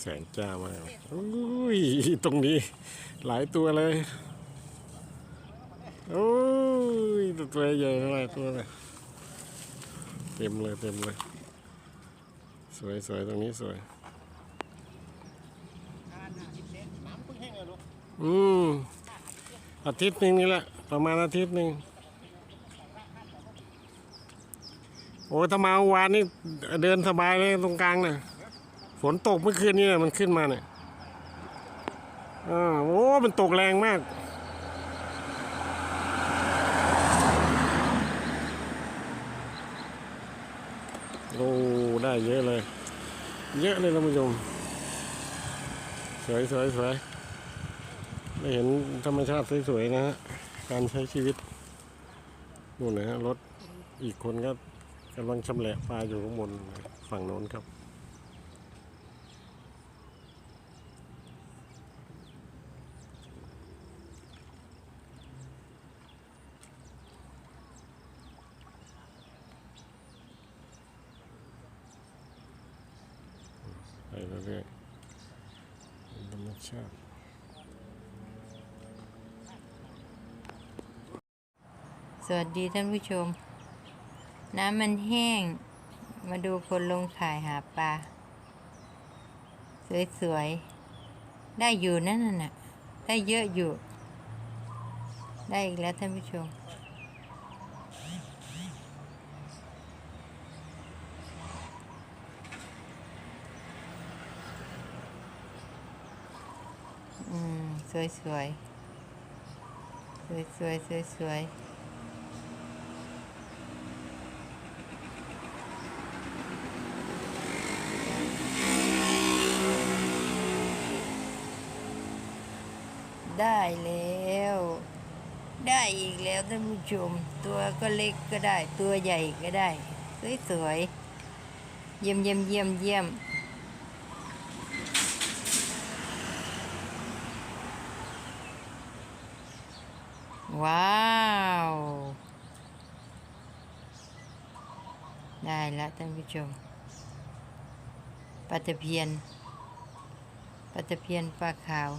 แสงจ้ามากอุ้ยตรงนี้ หลายตัวเลย โอ้ยตัวใหญ่หลายตัวเลยเต็มเลยเต็มเลย สวยสวยตรงนี้สวยอืมอาทิตย์หนึ่งนี่แหละ ประมาณอาทิตย์หนึ่งโอ้ถ้ามาวานนี่เดินสบายเลยตรงกลางน่ะ ฝนตกเมื่อคืนนี้น่ะมันขึ้นมาเนี่ยอ่าโอ้ มันตกแรงมาก โอ้ ได้เยอะเลย เยอะเลยท่านผู้ชม สวยสวยสวยได้เห็นธรรมชาติสวยๆนะฮะ การใช้ชีวิตนู่นนะฮะรถอีกคนก็กำลังชำแหละปลาอยู่ข้างบนฝั่งโน้นครับ ไปเรื่อยๆธรรมชาติสวัสดีท่านผู้ชม น้ำมันแห้ง มาดูคนลงถ่ายหาปลา สวยๆ ได้อยู่นั่นน่ะ ได้เยอะอยู่ ได้อีกแล้วท่านผู้ชม อื มสวยๆสวยๆสวยได้แล้ว ได้อีกแล้วท่านผู้ชม ตัวก็เล็กก็ได้ ตัวใหญ่ก็ได้ สวยๆ เยี่ยมเยี่ยมเยี่ยมเยี่ยม ว้าว ได้แล้วท่านผู้ชมปลาตะเพียนปลาตะเพียนปลาขาว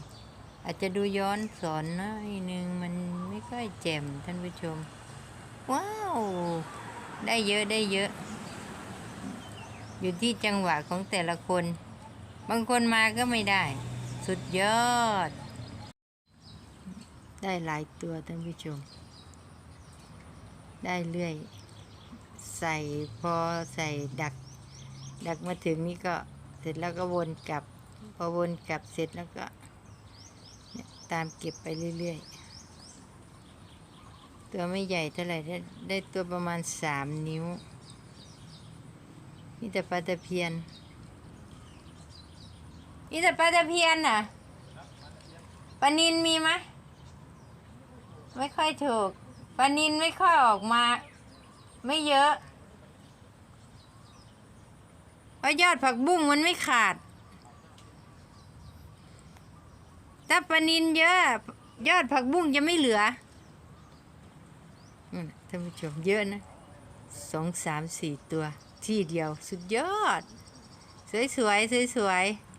อาจจะดูย้อนสอนน้อยหนึ่งมันไม่ค่อยแจ่มท่านผู้ชม ว้าว ได้เยอะได้เยอะ อยู่ที่จังหวะของแต่ละคน บางคนมาก็ไม่ได้ สุดยอด ได้หลายตัวท่านผู้ชม ได้เรื่อย ใส่พอใส่ดัก ดักมาถึงนี่ก็เสร็จแล้วก็วนกลับ พอวนกลับเสร็จแล้วก็ตามเก็บไปเรื่อยๆ ตัวไม่ใหญ่เท่าไหร่ได้ได้ตัวประมาณสามนิ้วนี่แต่ปลาตะเพียนนี่แต่ปลาตะเพียนน่ะปลานินมีไหม ไม่ค่อยถูกปลานินไม่ค่อยออกมา ไม่เยอะเพราะยอดผักบุ้งมันไม่ขาด ถ้าปลานินเยอะ ยอดผักบุ้งจะไม่เหลือท่านผู้ชมเยอะนะสองสามสี่ตัวที่เดียวสุดยอด สวยสวยสวยสวยๆ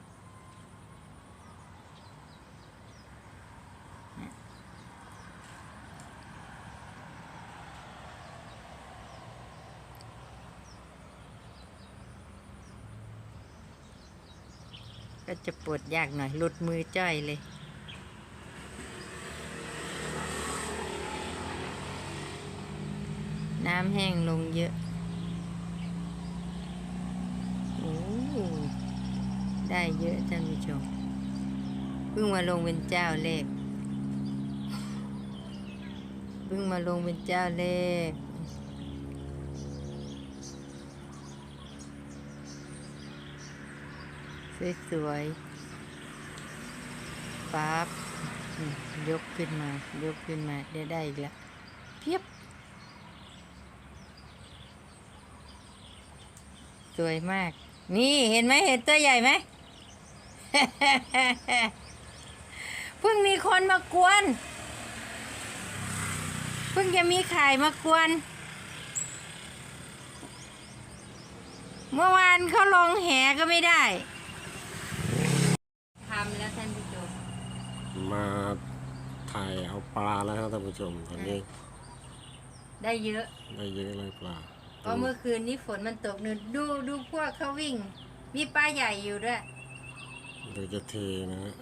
ก็จะปวดยากหน่อยหลุดมือจ้อยเลยน้ำแห้งลงเยอะ โอ้ ได้เยอะท่านผู้ชม เพิ่งมาลงเป็นเจ้าเลข เพิ่งมาลงเป็นเจ้าเลข สวยๆปั๊บยกขึ้นมายกขึ้นมาได้ได้อีกแล้วเพียบ สวยมาก นี่เห็นไหมเห็นตัวใหญ่ไหมเพิ่งมีคนมากวน เพิ่งจะมีไข่มากวน เมื่อวานเขาลงแหก็ไม่ได้ มาถ่ายเอาปลาแล้วครับท่านผู้ชมตอนนี้ได้เยอะได้เยอะเลยปลาเพราะเมื่อคืนนี้ฝนมันตกนึดูดูพวกเขาวิ่ง มีปลาใหญ่อยู่ด้วยเดี๋ยวจะเทนะฮะ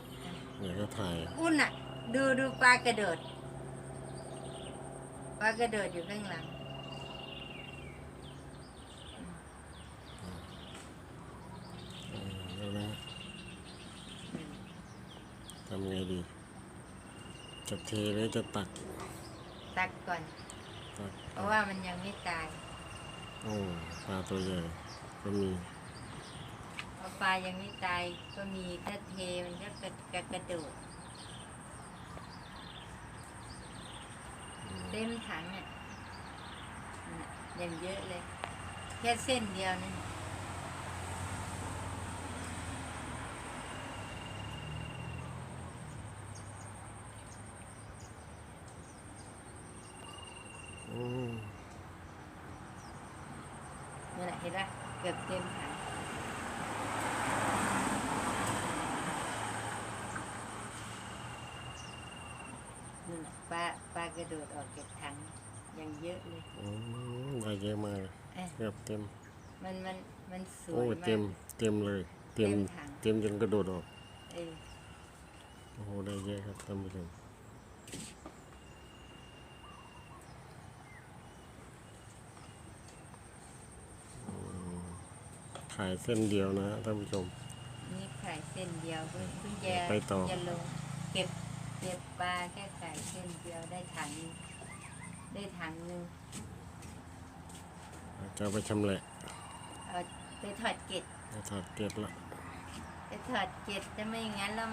เดี๋ยวก็ถ่ายอุ่นอะ ดูดูปลากระโดดปลากระโดดอยู่ข้างหลัง เออแล้วนะทำไงดี จะเทหรือจะตักตักก่อน ตักเพราะว่ามันยังไม่ตาย โอ้ปลาตัวใหญ่ก็มีเพราะปลายังไม่ตายก็มีถ้าเทมันก็กระกระกระโดดเต็มถังอะนั่นน่ะอย่างเยอะเลย แค่เส้นเดียวนั่นน่ะ อืม นั่นแหละเห็นปะเกือบเต็มถังนั่นน่ะปลาปลากระโดดออกจากถังอย่างเยอะเลยอืมได้เยอะมากเลยเอ้ยเกือบเต็ม มันมันมันสวโอ้ยมาเต็มกเต็มเลย เต็ม เต็มถัง เต็มจนกระโดดออก เออ โอ้โหได้เยอะครับท่านผู้ชม ขายเส้นเดียวนะฮะท่านผู้ชม นี่ไข่เส้นเดียวเพิ่งเพิ่งจะไปต่อ จะลงเก็บเก็บปลาแค่ไข่เส้นเดียวได้ถังได้ถังหนึงจะเอาไปชำแหละเอาไปถอดเกล็ดไปถอดเกล็ดละ ไปถอดเกล็ดจะไม่อย่างนั้นแล้ว